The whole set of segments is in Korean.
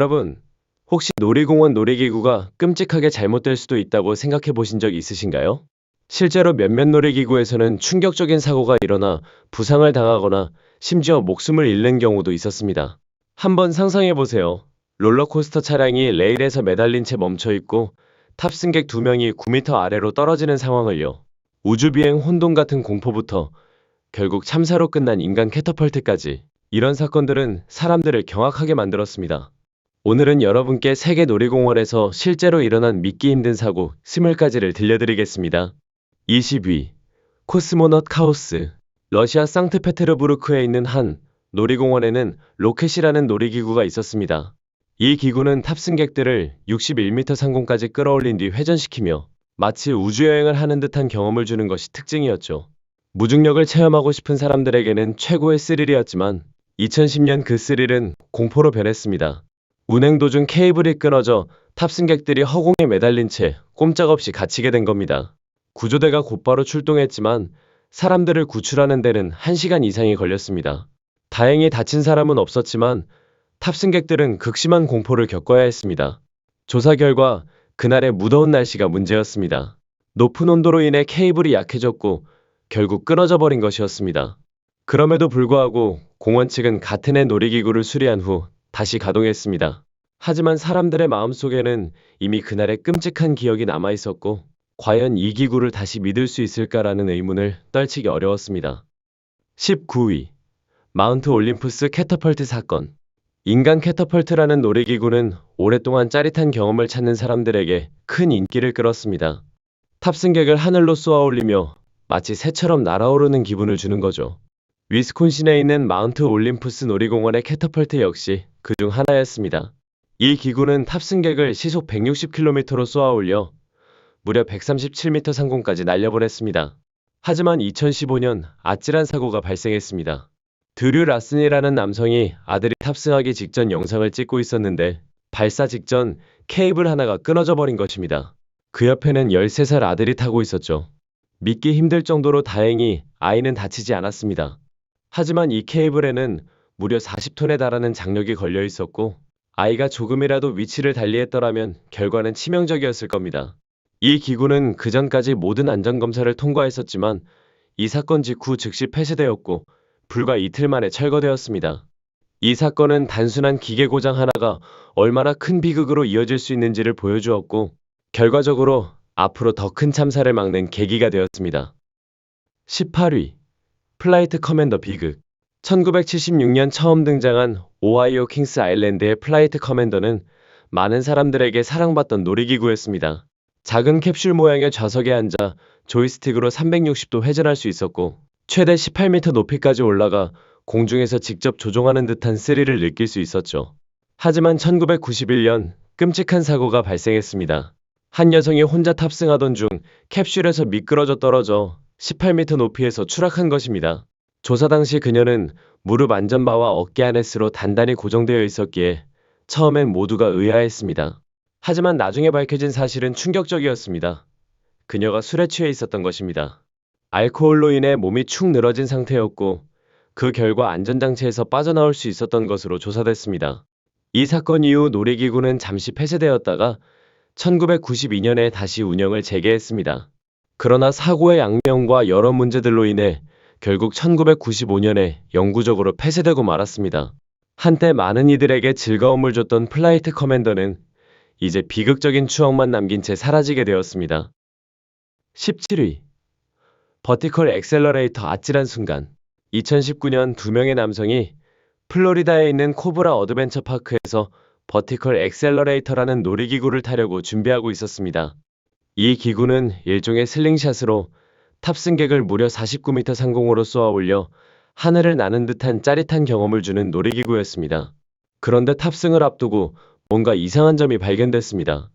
여러분, 혹시 놀이공원 놀이기구가 끔찍하게 잘못될 수도 있다고 생각해 보신 적 있으신가요? 실제로 몇몇 놀이기구에서는 충격적인 사고가 일어나 부상을 당하거나 심지어 목숨을 잃는 경우도 있었습니다. 한번 상상해 보세요. 롤러코스터 차량이 레일에서 매달린 채 멈춰 있고 탑승객 두 명이 9m 아래로 떨어지는 상황을요. 우주비행 혼돈 같은 공포부터 결국 참사로 끝난 인간 캐터펄트까지 이런 사건들은 사람들을 경악하게 만들었습니다. 오늘은 여러분께 세계 놀이공원에서 실제로 일어난 믿기 힘든 사고 20가지를 들려드리겠습니다. 20위 코스모넛 카오스 러시아 상트페테르부르크에 있는 한 놀이공원에는 로켓이라는 놀이기구가 있었습니다. 이 기구는 탑승객들을 61m 상공까지 끌어올린 뒤 회전시키며 마치 우주여행을 하는 듯한 경험을 주는 것이 특징이었죠. 무중력을 체험하고 싶은 사람들에게는 최고의 스릴이었지만 2010년 그 스릴은 공포로 변했습니다. 운행 도중 케이블이 끊어져 탑승객들이 허공에 매달린 채 꼼짝없이 갇히게 된 겁니다. 구조대가 곧바로 출동했지만 사람들을 구출하는 데는 1시간 이상이 걸렸습니다. 다행히 다친 사람은 없었지만 탑승객들은 극심한 공포를 겪어야 했습니다. 조사 결과 그날의 무더운 날씨가 문제였습니다. 높은 온도로 인해 케이블이 약해졌고 결국 끊어져 버린 것이었습니다. 그럼에도 불구하고 공원 측은 같은 해 놀이기구를 수리한 후 다시 가동했습니다. 하지만 사람들의 마음속에는 이미 그날의 끔찍한 기억이 남아 있었고 과연 이 기구를 다시 믿을 수 있을까라는 의문을 떨치기 어려웠습니다. 19위 마운트 올림푸스 캐터펄트 사건 인간 캐터펄트라는 놀이기구는 오랫동안 짜릿한 경험을 찾는 사람들에게 큰 인기를 끌었습니다. 탑승객을 하늘로 쏘아 올리며 마치 새처럼 날아오르는 기분을 주는 거죠. 위스콘신에 있는 마운트 올림푸스 놀이공원의 캐터펄트 역시 그중 하나였습니다. 이 기구는 탑승객을 시속 160km로 쏘아 올려 무려 137m 상공까지 날려보냈습니다. 하지만 2015년 아찔한 사고가 발생했습니다. 드류 라슨이라는 남성이 아들이 탑승하기 직전 영상을 찍고 있었는데 발사 직전 케이블 하나가 끊어져 버린 것입니다. 그 옆에는 13살 아들이 타고 있었죠. 믿기 힘들 정도로 다행히 아이는 다치지 않았습니다. 하지만 이 케이블에는 무려 40톤에 달하는 장력이 걸려 있었고 아이가 조금이라도 위치를 달리했더라면 결과는 치명적이었을 겁니다. 이 기구는 그 전까지 모든 안전검사를 통과했었지만 이 사건 직후 즉시 폐쇄되었고 불과 이틀 만에 철거되었습니다. 이 사건은 단순한 기계 고장 하나가 얼마나 큰 비극으로 이어질 수 있는지를 보여주었고 결과적으로 앞으로 더 큰 참사를 막는 계기가 되었습니다. 18위 플라이트 커맨더 비극 1976년 처음 등장한 오하이오 킹스 아일랜드의 플라이트 커맨더는 많은 사람들에게 사랑받던 놀이기구였습니다. 작은 캡슐 모양의 좌석에 앉아 조이스틱으로 360도 회전할 수 있었고 최대 18m 높이까지 올라가 공중에서 직접 조종하는 듯한 스릴을 느낄 수 있었죠. 하지만 1991년 끔찍한 사고가 발생했습니다. 한 여성이 혼자 탑승하던 중 캡슐에서 미끄러져 떨어져 18m 높이에서 추락한 것입니다. 조사 당시 그녀는 무릎 안전바와 어깨 아네스로 단단히 고정되어 있었기에 처음엔 모두가 의아했습니다. 하지만 나중에 밝혀진 사실은 충격적이었습니다. 그녀가 술에 취해 있었던 것입니다. 알코올로 인해 몸이 축 늘어진 상태였고 그 결과 안전장치에서 빠져나올 수 있었던 것으로 조사됐습니다. 이 사건 이후 놀이기구는 잠시 폐쇄되었다가 1992년에 다시 운영을 재개했습니다. 그러나 사고의 양명과 여러 문제들로 인해 결국 1995년에 영구적으로 폐쇄되고 말았습니다. 한때 많은 이들에게 즐거움을 줬던 플라이트 커맨더는 이제 비극적인 추억만 남긴 채 사라지게 되었습니다. 17위 버티컬 엑셀러레이터 아찔한 순간 2019년 두 명의 남성이 플로리다에 있는 코브라 어드벤처 파크에서 버티컬 엑셀러레이터라는 놀이기구를 타려고 준비하고 있었습니다. 이 기구는 일종의 슬링샷으로 탑승객을 무려 49m 상공으로 쏘아 올려 하늘을 나는 듯한 짜릿한 경험을 주는 놀이기구였습니다. 그런데 탑승을 앞두고 뭔가 이상한 점이 발견됐습니다.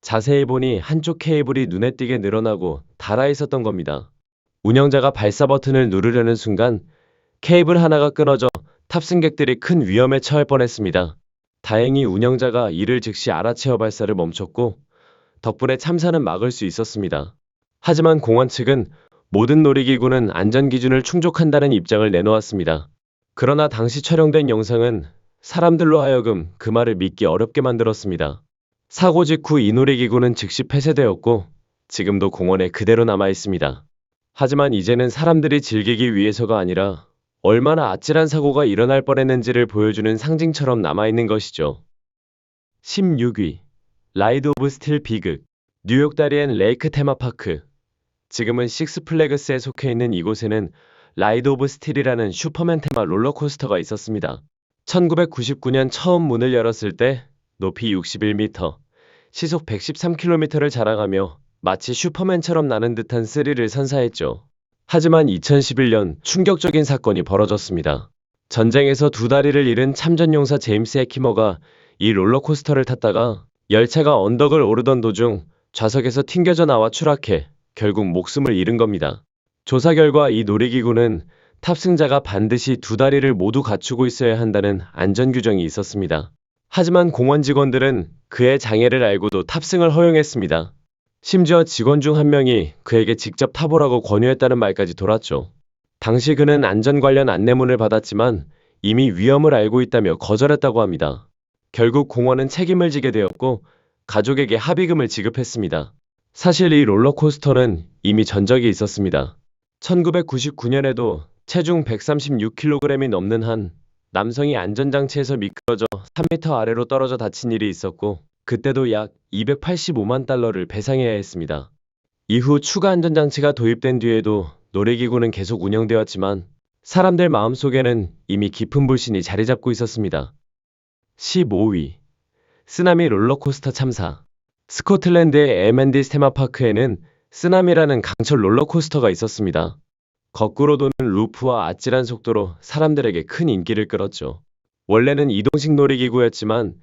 자세히 보니 한쪽 케이블이 눈에 띄게 늘어나고 닳아 있었던 겁니다. 운영자가 발사 버튼을 누르려는 순간 케이블 하나가 끊어져 탑승객들이 큰 위험에 처할 뻔했습니다. 다행히 운영자가 이를 즉시 알아채어 발사를 멈췄고 덕분에 참사는 막을 수 있었습니다. 하지만 공원 측은 모든 놀이기구는 안전 기준을 충족한다는 입장을 내놓았습니다. 그러나 당시 촬영된 영상은 사람들로 하여금 그 말을 믿기 어렵게 만들었습니다. 사고 직후 이 놀이기구는 즉시 폐쇄되었고 지금도 공원에 그대로 남아 있습니다. 하지만 이제는 사람들이 즐기기 위해서가 아니라 얼마나 아찔한 사고가 일어날 뻔했는지를 보여주는 상징처럼 남아있는 것이죠. 16위 라이드 오브 스틸 비극 뉴욕 다리엔 레이크 테마파크 지금은 식스플래그스에 속해 있는 이곳에는 라이드 오브 스틸이라는 슈퍼맨 테마 롤러코스터가 있었습니다. 1999년 처음 문을 열었을 때 높이 61m, 시속 113km를 자랑하며 마치 슈퍼맨처럼 나는 듯한 스릴을 선사했죠. 하지만 2011년 충격적인 사건이 벌어졌습니다. 전쟁에서 두 다리를 잃은 참전용사 제임스 해키머가 이 롤러코스터를 탔다가 열차가 언덕을 오르던 도중 좌석에서 튕겨져 나와 추락해 결국 목숨을 잃은 겁니다. 조사 결과 이 놀이기구는 탑승자가 반드시 두 다리를 모두 갖추고 있어야 한다는 안전 규정이 있었습니다. 하지만 공원 직원들은 그의 장애를 알고도 탑승을 허용했습니다. 심지어 직원 중 한 명이 그에게 직접 타보라고 권유했다는 말까지 돌았죠. 당시 그는 안전 관련 안내문을 받았지만 이미 위험을 알고 있다며 거절했다고 합니다. 결국 공원은 책임을 지게 되었고 가족에게 합의금을 지급했습니다. 사실 이 롤러코스터는 이미 전적이 있었습니다. 1999년에도 체중 136kg이 넘는 한 남성이 안전장치에서 미끄러져 3m 아래로 떨어져 다친 일이 있었고 그때도 약 285만 달러를 배상해야 했습니다. 이후 추가 안전장치가 도입된 뒤에도 놀이기구는 계속 운영되었지만 사람들 마음속에는 이미 깊은 불신이 자리 잡고 있었습니다. 15위 쓰나미 롤러코스터 참사 스코틀랜드의 에멘디스 테마파크에는 쓰나미라는 강철 롤러코스터가 있었습니다. 거꾸로 도는 루프와 아찔한 속도로 사람들에게 큰 인기를 끌었죠. 원래는 이동식 놀이기구였지만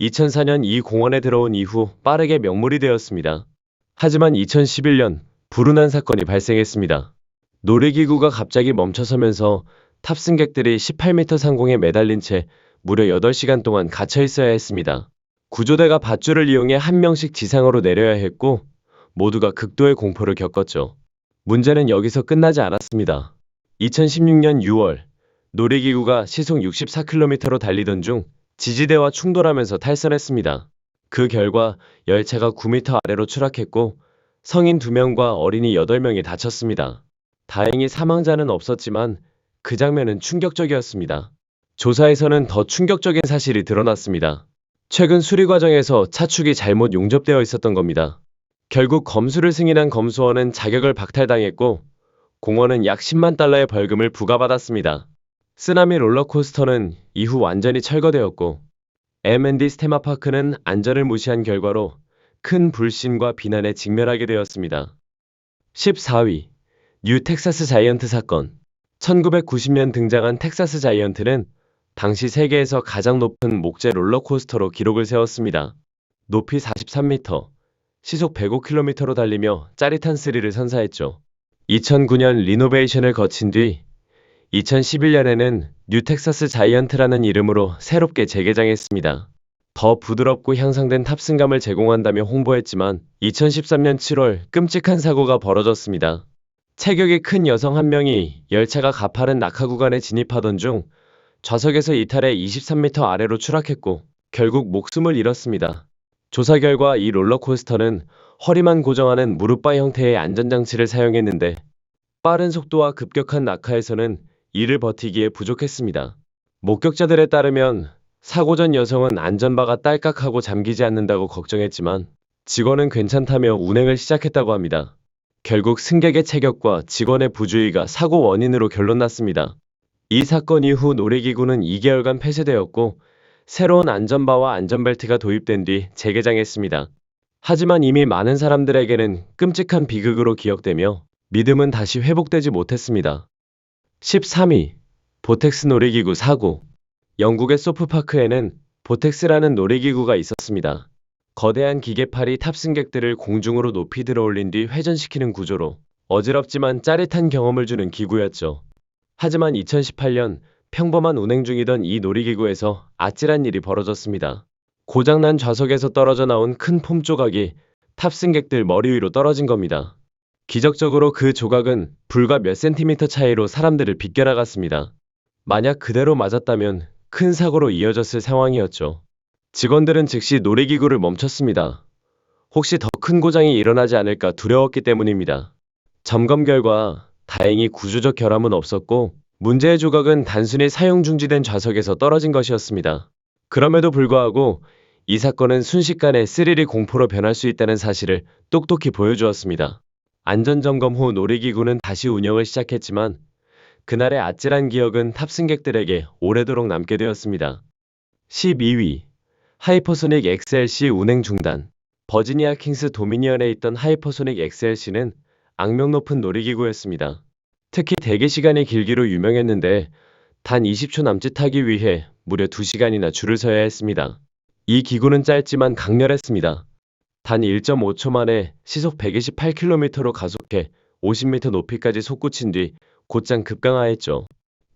2004년 이 공원에 들어온 이후 빠르게 명물이 되었습니다. 하지만 2011년 불운한 사건이 발생했습니다. 놀이기구가 갑자기 멈춰서면서 탑승객들이 18m 상공에 매달린 채 무려 8시간 동안 갇혀 있어야 했습니다. 구조대가 밧줄을 이용해 한 명씩 지상으로 내려야 했고 모두가 극도의 공포를 겪었죠. 문제는 여기서 끝나지 않았습니다. 2016년 6월 놀이기구가 시속 64km로 달리던 중 지지대와 충돌하면서 탈선했습니다. 그 결과 열차가 9m 아래로 추락했고 성인 2명과 어린이 8명이 다쳤습니다. 다행히 사망자는 없었지만 그 장면은 충격적이었습니다. 조사에서는 더 충격적인 사실이 드러났습니다. 최근 수리 과정에서 차축이 잘못 용접되어 있었던 겁니다. 결국 검수를 승인한 검수원은 자격을 박탈당했고 공원은 약 10만 달러의 벌금을 부과받았습니다. 쓰나미 롤러코스터는 이후 완전히 철거되었고 M&D 테마파크는 안전을 무시한 결과로 큰 불신과 비난에 직면하게 되었습니다. 14위 뉴 텍사스 자이언트 사건 1990년 등장한 텍사스 자이언트는 당시 세계에서 가장 높은 목재 롤러코스터로 기록을 세웠습니다. 높이 43m, 시속 105km로 달리며 짜릿한 스릴을 선사했죠. 2009년 리노베이션을 거친 뒤 2011년에는 뉴텍사스 자이언트라는 이름으로 새롭게 재개장했습니다. 더 부드럽고 향상된 탑승감을 제공한다며 홍보했지만 2013년 7월 끔찍한 사고가 벌어졌습니다. 체격이 큰 여성 한 명이 열차가 가파른 낙하 구간에 진입하던 중 좌석에서 이탈해 23m 아래로 추락했고 결국 목숨을 잃었습니다. 조사 결과 이 롤러코스터는 허리만 고정하는 무릎바 형태의 안전장치를 사용했는데 빠른 속도와 급격한 낙하에서는 이를 버티기에 부족했습니다. 목격자들에 따르면 사고 전 여성은 안전바가 딸깍하고 잠기지 않는다고 걱정했지만 직원은 괜찮다며 운행을 시작했다고 합니다. 결국 승객의 체격과 직원의 부주의가 사고 원인으로 결론났습니다. 이 사건 이후 놀이기구는 2개월간 폐쇄되었고 새로운 안전바와 안전벨트가 도입된 뒤 재개장했습니다. 하지만 이미 많은 사람들에게는 끔찍한 비극으로 기억되며 믿음은 다시 회복되지 못했습니다. 13위 보텍스 놀이기구 사고 영국의 소프파크에는 보텍스라는 놀이기구가 있었습니다. 거대한 기계팔이 탑승객들을 공중으로 높이 들어올린 뒤 회전시키는 구조로 어지럽지만 짜릿한 경험을 주는 기구였죠. 하지만 2018년 평범한 운행 중이던 이 놀이기구에서 아찔한 일이 벌어졌습니다. 고장난 좌석에서 떨어져 나온 큰 폼 조각이 탑승객들 머리 위로 떨어진 겁니다. 기적적으로 그 조각은 불과 몇 센티미터 차이로 사람들을 비껴나갔습니다. 만약 그대로 맞았다면 큰 사고로 이어졌을 상황이었죠. 직원들은 즉시 놀이기구를 멈췄습니다. 혹시 더 큰 고장이 일어나지 않을까 두려웠기 때문입니다. 점검 결과 다행히 구조적 결함은 없었고 문제의 조각은 단순히 사용 중지된 좌석에서 떨어진 것이었습니다. 그럼에도 불구하고 이 사건은 순식간에 스릴이 공포로 변할 수 있다는 사실을 똑똑히 보여주었습니다. 안전점검 후 놀이기구는 다시 운영을 시작했지만 그날의 아찔한 기억은 탑승객들에게 오래도록 남게 되었습니다. 12위 하이퍼소닉 XLC 운행 중단 버지니아 킹스 도미니언에 있던 하이퍼소닉 XLC는 악명 높은 놀이기구였습니다. 특히 대기 시간이 길기로 유명했는데 단 20초 남짓하기 위해 무려 2시간이나 줄을 서야 했습니다. 이 기구는 짧지만 강렬했습니다. 단 1.5초 만에 시속 128km로 가속해 50m 높이까지 솟구친 뒤 곧장 급강하했죠.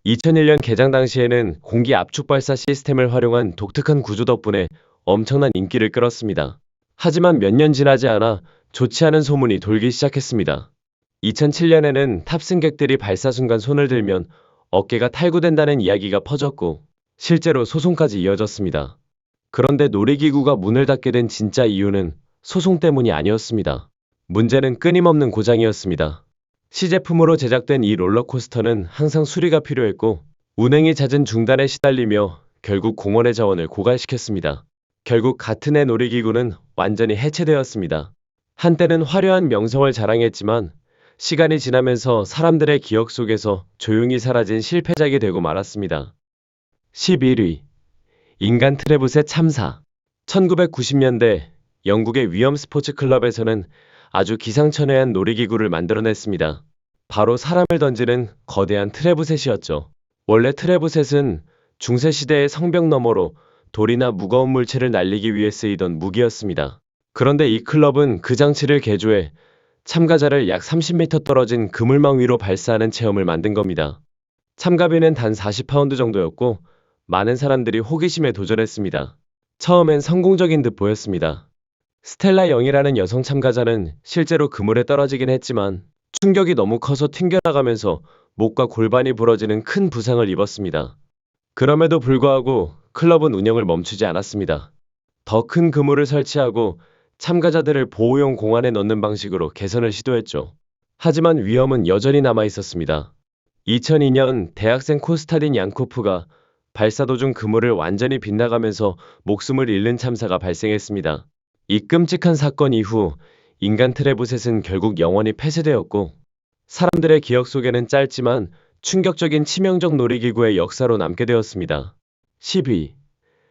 2001년 개장 당시에는 공기 압축 발사 시스템을 활용한 독특한 구조 덕분에 엄청난 인기를 끌었습니다. 하지만 몇 년 지나지 않아 좋지 않은 소문이 돌기 시작했습니다. 2007년에는 탑승객들이 발사 순간 손을 들면 어깨가 탈구된다는 이야기가 퍼졌고 실제로 소송까지 이어졌습니다. 그런데 놀이기구가 문을 닫게 된 진짜 이유는 소송 때문이 아니었습니다. 문제는 끊임없는 고장이었습니다. 시제품으로 제작된 이 롤러코스터는 항상 수리가 필요했고 운행이 잦은 중단에 시달리며 결국 공원의 자원을 고갈시켰습니다. 결국 같은 해 놀이기구는 완전히 해체되었습니다. 한때는 화려한 명성을 자랑했지만 시간이 지나면서 사람들의 기억 속에서 조용히 사라진 실패작이 되고 말았습니다. 11위 인간 트레붓의 참사 1990년대 영국의 위험 스포츠 클럽에서는 아주 기상천외한 놀이기구를 만들어냈습니다. 바로 사람을 던지는 거대한 트레부셋이었죠. 원래 트레부셋은 중세시대의 성벽 너머로 돌이나 무거운 물체를 날리기 위해 쓰이던 무기였습니다. 그런데 이 클럽은 그 장치를 개조해 참가자를 약 30m 떨어진 그물망 위로 발사하는 체험을 만든 겁니다. 참가비는 단 40파운드 정도였고 많은 사람들이 호기심에 도전했습니다. 처음엔 성공적인 듯 보였습니다. 스텔라 영이라는 여성 참가자는 실제로 그물에 떨어지긴 했지만 충격이 너무 커서 튕겨나가면서 목과 골반이 부러지는 큰 부상을 입었습니다. 그럼에도 불구하고 클럽은 운영을 멈추지 않았습니다. 더 큰 그물을 설치하고 참가자들을 보호용 공간에 넣는 방식으로 개선을 시도했죠. 하지만 위험은 여전히 남아 있었습니다. 2002년 대학생 코스타딘 양코프가 발사 도중 그물을 완전히 빗나가면서 목숨을 잃는 참사가 발생했습니다. 이 끔찍한 사건 이후 인간 트레부셋은 결국 영원히 폐쇄되었고 사람들의 기억 속에는 짧지만 충격적인 치명적 놀이기구의 역사로 남게 되었습니다. 10위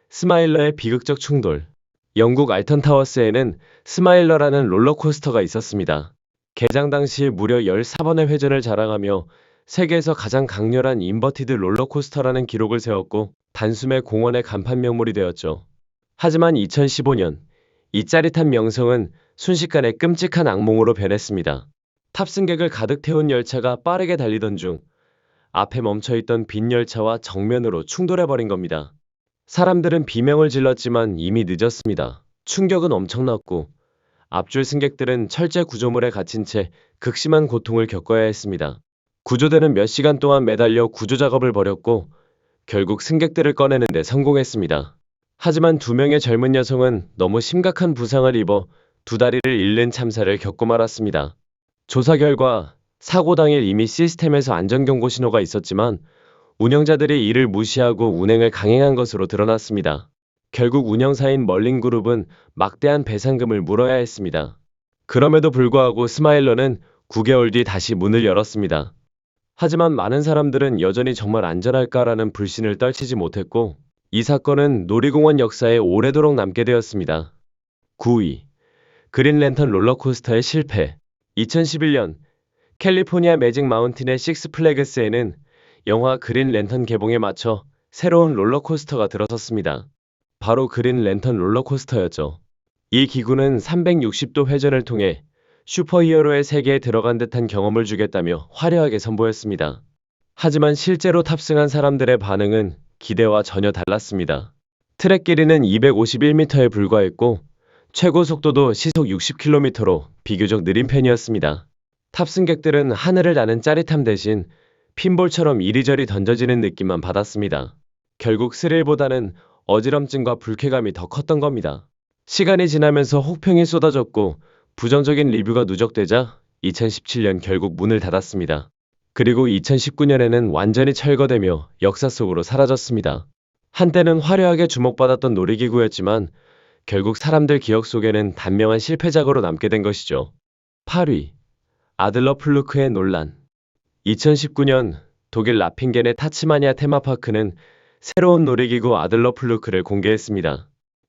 스마일러의 비극적 충돌 영국 알턴 타워스에는 스마일러라는 롤러코스터가 있었습니다. 개장 당시 무려 14번의 회전을 자랑하며 세계에서 가장 강렬한 인버티드 롤러코스터라는 기록을 세웠고 단숨에 공원의 간판 명물이 되었죠. 하지만 2015년 이 짜릿한 명성은 순식간에 끔찍한 악몽으로 변했습니다. 탑승객을 가득 태운 열차가 빠르게 달리던 중 앞에 멈춰있던 빈 열차와 정면으로 충돌해버린 겁니다. 사람들은 비명을 질렀지만 이미 늦었습니다. 충격은 엄청났고 앞줄 승객들은 철제 구조물에 갇힌 채 극심한 고통을 겪어야 했습니다. 구조대는 몇 시간 동안 매달려 구조 작업을 벌였고 결국 승객들을 꺼내는 데 성공했습니다. 하지만 두 명의 젊은 여성은 너무 심각한 부상을 입어 두 다리를 잃는 참사를 겪고 말았습니다. 조사 결과 사고 당일 이미 시스템에서 안전경고 신호가 있었지만 운영자들이 이를 무시하고 운행을 강행한 것으로 드러났습니다. 결국 운영사인 멀린그룹은 막대한 배상금을 물어야 했습니다. 그럼에도 불구하고 스마일러는 9개월 뒤 다시 문을 열었습니다. 하지만 많은 사람들은 여전히 정말 안전할까라는 불신을 떨치지 못했고 이 사건은 놀이공원 역사에 오래도록 남게 되었습니다. 9위 그린랜턴 롤러코스터의 실패 2011년 캘리포니아 매직 마운틴의 식스플래그스에는 영화 그린 랜턴 개봉에 맞춰 새로운 롤러코스터가 들어섰습니다. 바로 그린 랜턴 롤러코스터였죠. 이 기구는 360도 회전을 통해 슈퍼히어로의 세계에 들어간 듯한 경험을 주겠다며 화려하게 선보였습니다. 하지만 실제로 탑승한 사람들의 반응은 기대와 전혀 달랐습니다. 트랙 길이는 251m에 불과했고 최고 속도도 시속 60km로 비교적 느린 편이었습니다. 탑승객들은 하늘을 나는 짜릿함 대신 핀볼처럼 이리저리 던져지는 느낌만 받았습니다. 결국 스릴보다는 어지럼증과 불쾌감이 더 컸던 겁니다. 시간이 지나면서 혹평이 쏟아졌고 부정적인 리뷰가 누적되자 2017년 결국 문을 닫았습니다. 그리고 2019년에는 완전히 철거되며 역사 속으로 사라졌습니다. 한때는 화려하게 주목받았던 놀이기구였지만 결국 사람들 기억 속에는 단명한 실패작으로 남게 된 것이죠. 8위 아들러 플루크의 논란 2019년 독일 라핑겐의 타치마니아 테마파크는 새로운 놀이기구 아들러 플루크를 공개했습니다.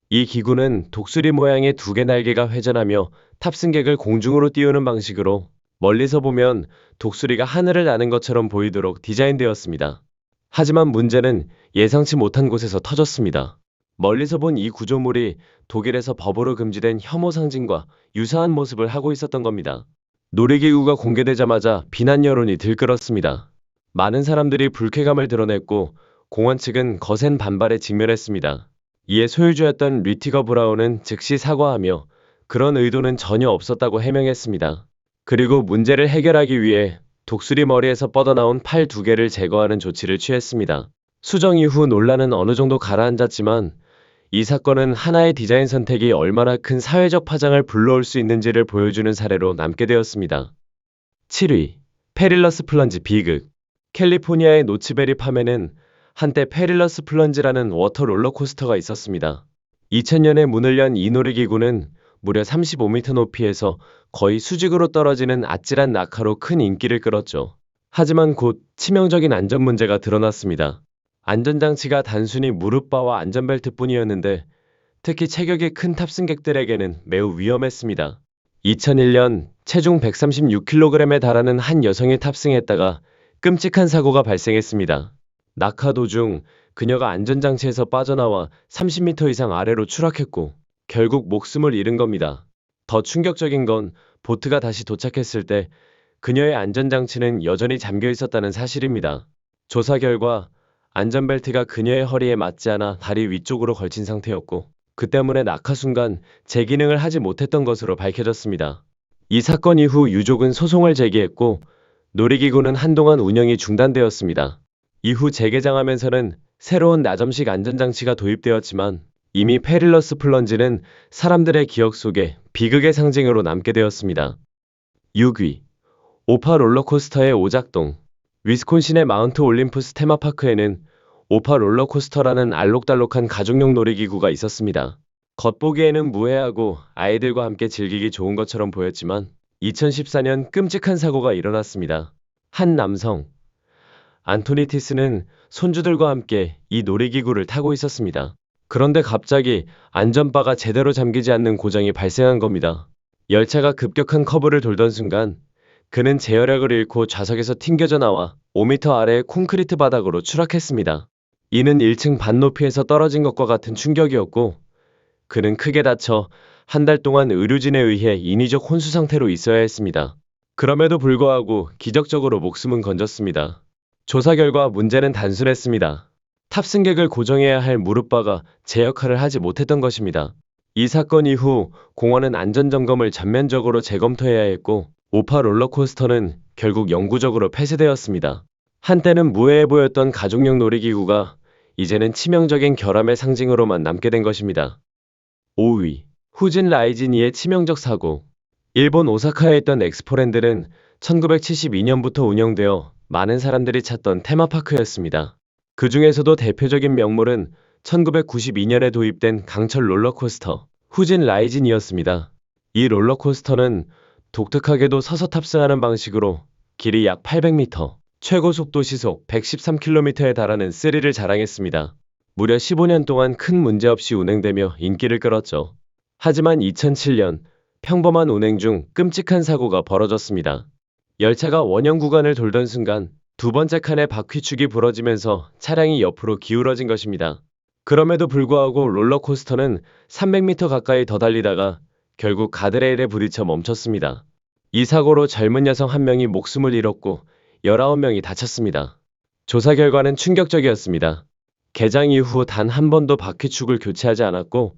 이 기구는 독수리 모양의 두 개 날개가 회전하며 탑승객을 공중으로 띄우는 방식으로 멀리서 보면 독수리가 하늘을 나는 것처럼 보이도록 디자인되었습니다. 하지만 문제는 예상치 못한 곳에서 터졌습니다. 멀리서 본 이 구조물이 독일에서 법으로 금지된 혐오 상징과 유사한 모습을 하고 있었던 겁니다. 놀이기구가 공개되자마자 비난 여론이 들끓었습니다. 많은 사람들이 불쾌감을 드러냈고 공원 측은 거센 반발에 직면했습니다. 이에 소유주였던 리티거 브라운은 즉시 사과하며 그런 의도는 전혀 없었다고 해명했습니다. 그리고 문제를 해결하기 위해 독수리 머리에서 뻗어나온 팔 두 개를 제거하는 조치를 취했습니다. 수정 이후 논란은 어느 정도 가라앉았지만 이 사건은 하나의 디자인 선택이 얼마나 큰 사회적 파장을 불러올 수 있는지를 보여주는 사례로 남게 되었습니다. 7위 페릴러스 플런지 비극 캘리포니아의 노치베리 팜에는 한때 페릴러스 플런지라는 워터 롤러코스터가 있었습니다. 2000년에 문을 연 이 놀이기구는 무려 35m 높이에서 거의 수직으로 떨어지는 아찔한 낙하로 큰 인기를 끌었죠. 하지만 곧 치명적인 안전 문제가 드러났습니다. 안전장치가 단순히 무릎바와 안전벨트뿐이었는데 특히 체격이 큰 탑승객들에게는 매우 위험했습니다. 2001년 체중 136kg에 달하는 한 여성이 탑승했다가 끔찍한 사고가 발생했습니다. 낙하 도중 그녀가 안전장치에서 빠져나와 30m 이상 아래로 추락했고 결국 목숨을 잃은 겁니다. 더 충격적인 건 보트가 다시 도착했을 때 그녀의 안전장치는 여전히 잠겨 있었다는 사실입니다. 조사 결과 안전벨트가 그녀의 허리에 맞지 않아 다리 위쪽으로 걸친 상태였고 그 때문에 낙하 순간 재기능을 하지 못했던 것으로 밝혀졌습니다. 이 사건 이후 유족은 소송을 제기했고 놀이기구는 한동안 운영이 중단되었습니다. 이후 재개장하면서는 새로운 나점식 안전장치가 도입되었지만 이미 페릴러스 플런지는 사람들의 기억 속에 비극의 상징으로 남게 되었습니다. 6위 오파 롤러코스터의 오작동 위스콘신의 마운트 올림푸스 테마파크에는 오파 롤러코스터라는 알록달록한 가족용 놀이기구가 있었습니다. 겉보기에는 무해하고 아이들과 함께 즐기기 좋은 것처럼 보였지만 2014년 끔찍한 사고가 일어났습니다. 한 남성 안토니티스는 손주들과 함께 이 놀이기구를 타고 있었습니다. 그런데 갑자기 안전바가 제대로 잠기지 않는 고장이 발생한 겁니다. 열차가 급격한 커브를 돌던 순간 그는 제어력을 잃고 좌석에서 튕겨져 나와 5m 아래의 콘크리트 바닥으로 추락했습니다. 이는 1층 반 높이에서 떨어진 것과 같은 충격이었고 그는 크게 다쳐 한 달 동안 의료진에 의해 인위적 혼수 상태로 있어야 했습니다. 그럼에도 불구하고 기적적으로 목숨은 건졌습니다. 조사 결과 문제는 단순했습니다. 탑승객을 고정해야 할 무릎바가 제 역할을 하지 못했던 것입니다. 이 사건 이후 공원은 안전점검을 전면적으로 재검토해야 했고 오파 롤러코스터는 결국 영구적으로 폐쇄되었습니다. 한때는 무해해 보였던 가족용 놀이기구가 이제는 치명적인 결함의 상징으로만 남게 된 것입니다. 5위 후진 라이지니의 치명적 사고 일본 오사카에 있던 엑스포랜드는 1972년부터 운영되어 많은 사람들이 찾던 테마파크였습니다. 그 중에서도 대표적인 명물은 1992년에 도입된 강철 롤러코스터 후진 라이진이었습니다. 이 롤러코스터는 독특하게도 서서 탑승하는 방식으로 길이 약 800m, 최고 속도 시속 113km에 달하는 스릴을 자랑했습니다. 무려 15년 동안 큰 문제 없이 운행되며 인기를 끌었죠. 하지만 2007년 평범한 운행 중 끔찍한 사고가 벌어졌습니다. 열차가 원형 구간을 돌던 순간 두 번째 칸의 바퀴축이 부러지면서 차량이 옆으로 기울어진 것입니다. 그럼에도 불구하고 롤러코스터는 300m 가까이 더 달리다가 결국 가드레일에 부딪혀 멈췄습니다. 이 사고로 젊은 여성 한 명이 목숨을 잃었고 19명이 다쳤습니다. 조사 결과는 충격적이었습니다. 개장 이후 단 한 번도 바퀴축을 교체하지 않았고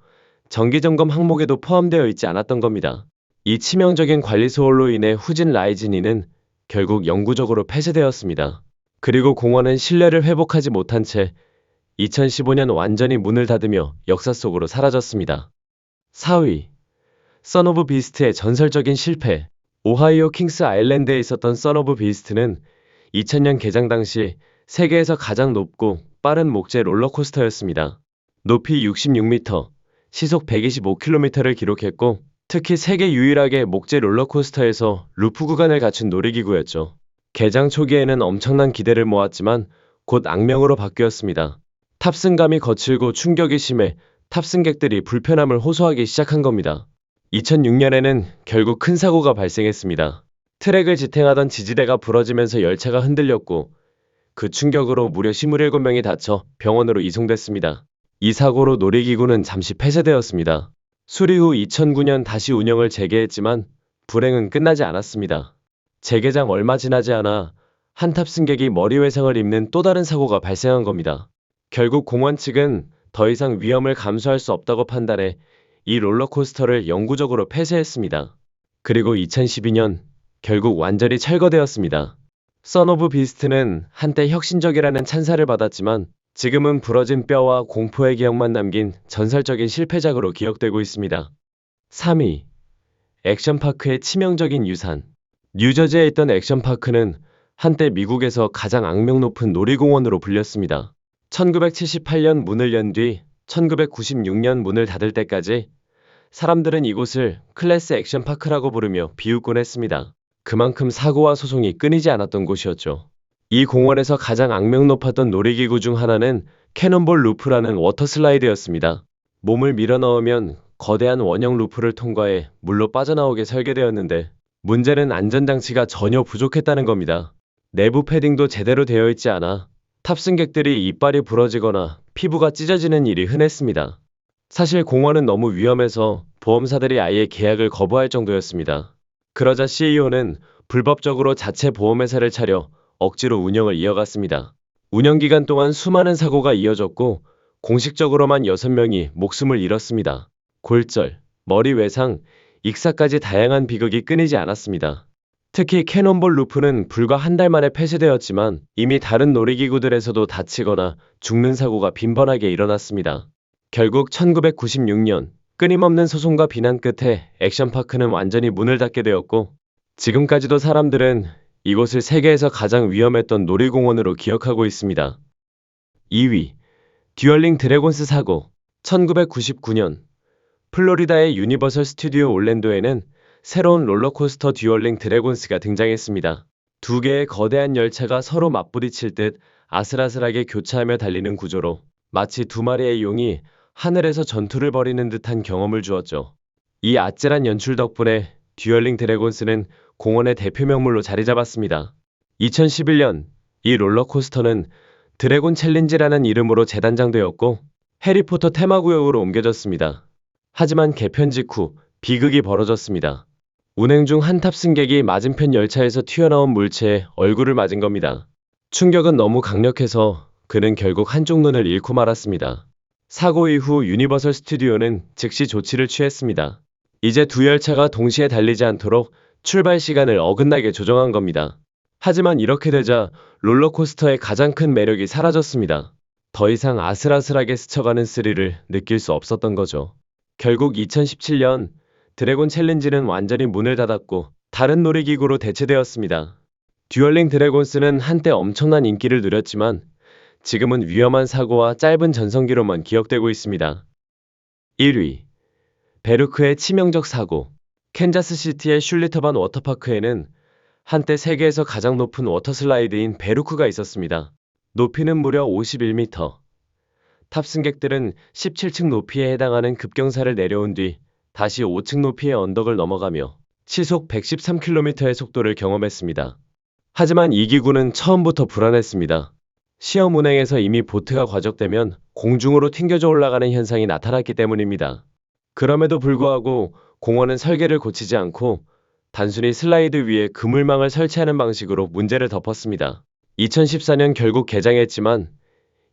정기점검 항목에도 포함되어 있지 않았던 겁니다. 이 치명적인 관리 소홀로 인해 후진 라이즈니는 결국 영구적으로 폐쇄되었습니다. 그리고 공원은 신뢰를 회복하지 못한 채 2015년 완전히 문을 닫으며 역사 속으로 사라졌습니다. 4위. 선 오브 비스트의 전설적인 실패. 오하이오 킹스 아일랜드에 있었던 선 오브 비스트는 2000년 개장 당시 세계에서 가장 높고 빠른 목재 롤러코스터였습니다. 높이 66m, 시속 125km를 기록했고 특히 세계 유일하게 목재 롤러코스터에서 루프 구간을 갖춘 놀이기구였죠. 개장 초기에는 엄청난 기대를 모았지만 곧 악명으로 바뀌었습니다. 탑승감이 거칠고 충격이 심해 탑승객들이 불편함을 호소하기 시작한 겁니다. 2006년에는 결국 큰 사고가 발생했습니다. 트랙을 지탱하던 지지대가 부러지면서 열차가 흔들렸고 그 충격으로 무려 27명이 다쳐 병원으로 이송됐습니다. 이 사고로 놀이기구는 잠시 폐쇄되었습니다. 수리 후 2009년 다시 운영을 재개했지만 불행은 끝나지 않았습니다. 재개장 얼마 지나지 않아 한 탑승객이 머리 외상을 입는 또 다른 사고가 발생한 겁니다. 결국 공원 측은 더 이상 위험을 감수할 수 없다고 판단해 이 롤러코스터를 영구적으로 폐쇄했습니다. 그리고 2012년 결국 완전히 철거되었습니다. 선 오브 비스트는 한때 혁신적이라는 찬사를 받았지만 지금은 부러진 뼈와 공포의 기억만 남긴 전설적인 실패작으로 기억되고 있습니다. 3위. 액션파크의 치명적인 유산. 뉴저지에 있던 액션파크는 한때 미국에서 가장 악명 높은 놀이공원으로 불렸습니다. 1978년 문을 연 뒤 1996년 문을 닫을 때까지 사람들은 이곳을 클래스 액션 파크라고 부르며 비웃곤 했습니다. 그만큼 사고와 소송이 끊이지 않았던 곳이었죠. 이 공원에서 가장 악명 높았던 놀이기구 중 하나는 캐논볼 루프라는 워터슬라이드였습니다. 몸을 밀어 넣으면 거대한 원형 루프를 통과해 물로 빠져나오게 설계되었는데 문제는 안전장치가 전혀 부족했다는 겁니다. 내부 패딩도 제대로 되어 있지 않아 탑승객들이 이빨이 부러지거나 피부가 찢어지는 일이 흔했습니다. 사실 공원은 너무 위험해서 보험사들이 아예 계약을 거부할 정도였습니다. 그러자 CEO는 불법적으로 자체 보험회사를 차려 억지로 운영을 이어갔습니다. 운영 기간 동안 수많은 사고가 이어졌고 공식적으로만 6명이 목숨을 잃었습니다. 골절, 머리 외상, 익사까지 다양한 비극이 끊이지 않았습니다. 특히 캐논볼 루프는 불과 한 달 만에 폐쇄되었지만 이미 다른 놀이기구들에서도 다치거나 죽는 사고가 빈번하게 일어났습니다. 결국 1996년 끊임없는 소송과 비난 끝에 액션파크는 완전히 문을 닫게 되었고 지금까지도 사람들은 이곳을 세계에서 가장 위험했던 놀이공원으로 기억하고 있습니다. 2위 듀얼링 드래곤스 사고 1999년 플로리다의 유니버설 스튜디오 올랜도에는 새로운 롤러코스터 듀얼링 드래곤스가 등장했습니다. 두 개의 거대한 열차가 서로 맞부딪힐 듯 아슬아슬하게 교차하며 달리는 구조로 마치 두 마리의 용이 하늘에서 전투를 벌이는 듯한 경험을 주었죠. 이 아찔한 연출 덕분에 듀얼링 드래곤스는 공원의 대표 명물로 자리 잡았습니다. 2011년 이 롤러코스터는 드래곤 챌린지라는 이름으로 재단장되었고 해리포터 테마구역으로 옮겨졌습니다. 하지만 개편 직후 비극이 벌어졌습니다. 운행 중 한 탑승객이 맞은편 열차에서 튀어나온 물체에 얼굴을 맞은 겁니다. 충격은 너무 강력해서 그는 결국 한쪽 눈을 잃고 말았습니다. 사고 이후 유니버설 스튜디오는 즉시 조치를 취했습니다. 이제 두 열차가 동시에 달리지 않도록 출발 시간을 어긋나게 조정한 겁니다. 하지만 이렇게 되자 롤러코스터의 가장 큰 매력이 사라졌습니다. 더 이상 아슬아슬하게 스쳐가는 스릴을 느낄 수 없었던 거죠. 결국 2017년 드래곤 챌린지는 완전히 문을 닫았고 다른 놀이기구로 대체되었습니다. 듀얼링 드래곤스는 한때 엄청난 인기를 누렸지만 지금은 위험한 사고와 짧은 전성기로만 기억되고 있습니다. 1위 베루크의 치명적 사고 캔자스시티의 슐리터반 워터파크에는 한때 세계에서 가장 높은 워터슬라이드인 베루크가 있었습니다. 높이는 무려 51m. 탑승객들은 17층 높이에 해당하는 급경사를 내려온 뒤 다시 5층 높이의 언덕을 넘어가며 시속 113km의 속도를 경험했습니다. 하지만 이 기구는 처음부터 불안했습니다. 시험 운행에서 이미 보트가 과적되면 공중으로 튕겨져 올라가는 현상이 나타났기 때문입니다. 그럼에도 불구하고 공원은 설계를 고치지 않고 단순히 슬라이드 위에 그물망을 설치하는 방식으로 문제를 덮었습니다. 2014년 결국 개장했지만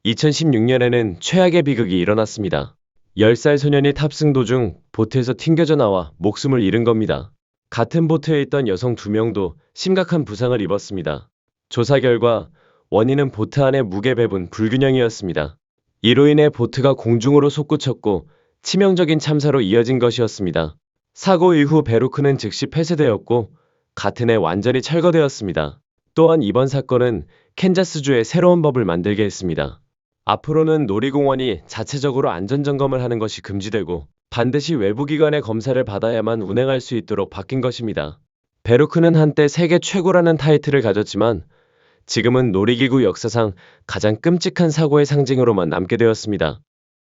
2016년에는 최악의 비극이 일어났습니다. 10살 소년이 탑승 도중 보트에서 튕겨져 나와 목숨을 잃은 겁니다. 같은 보트에 있던 여성 2명도 심각한 부상을 입었습니다. 조사 결과 원인은 보트 안의 무게 배분 불균형이었습니다. 이로 인해 보트가 공중으로 솟구쳤고 치명적인 참사로 이어진 것이었습니다. 사고 이후 베루크는 즉시 폐쇄되었고 같은 해 완전히 철거되었습니다. 또한 이번 사건은 캔자스주에 새로운 법을 만들게 했습니다. 앞으로는 놀이공원이 자체적으로 안전점검을 하는 것이 금지되고 반드시 외부 기관의 검사를 받아야만 운행할 수 있도록 바뀐 것입니다. 베루크는 한때 세계 최고라는 타이틀을 가졌지만 지금은 놀이기구 역사상 가장 끔찍한 사고의 상징으로만 남게 되었습니다.